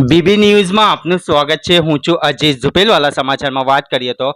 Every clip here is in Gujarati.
બીબી ન્યૂઝમાં આપનું સ્વાગત છે. હું છું અજીત ઝુપેલવાલા સમાચારમાં વાત કરીએ તો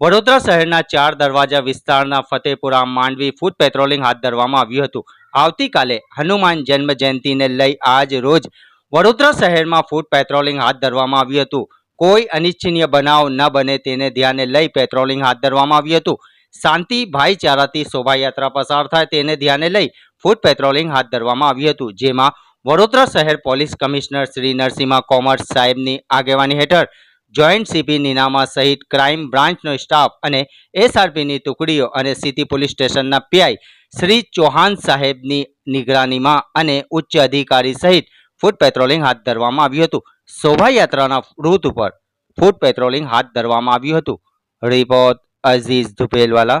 વડોદરા શહેરના ચાર દરવાજા વિસ્તારના ફતેપુરા માંડવી ફૂડ પેટ્રોલિંગ હાથ ધરવામાં આવ્યું હતું. આવતીકાલે હનુમાન જન્મ જયંતિને લઈ આજ રોજ વડોદરા શહેરમાં ફૂડ પેટ્રોલિંગ હાથ ધરવામાં આવ્યું હતું. કોઈ અનિચ્છનીય બનાવ ન બને તેને ધ્યાને લઈ પેટ્રોલિંગ હાથ ધરવામાં આવ્યું હતું. શાંતિ, ભાઈચારાથી શોભાયાત્રા પસાર થાય તેને ધ્યાને લઈ ફૂડ પેટ્રોલિંગ હાથ ધરવામાં આવ્યું હતું. જેમાં વડોદરા શહેર પોલીસ કમિશનર શ્રી નરસિંહા કોમર્સ સાહેબની આગેવાની હેઠળ જોઈન્ટ સીપી નિનામા સહિત ક્રાઇમ બ્રાન્ચનો સ્ટાફ અને એસઆરપીની ટુકડીઓ અને સિટી પોલીસ સ્ટેશનના પીઆઈ શ્રી ચૌહાણ સાહેબની નિગરાનીમાં અને ઉચ્ચ અધિકારી સહિત ફૂટ પેટ્રોલિંગ હાથ ધરવામાં આવ્યું હતું. શોભાયાત્રાના રૂટ ઉપર ફૂટ પેટ્રોલિંગ હાથ ધરવામાં આવ્યું હતું. Report Aziz Dhupelwala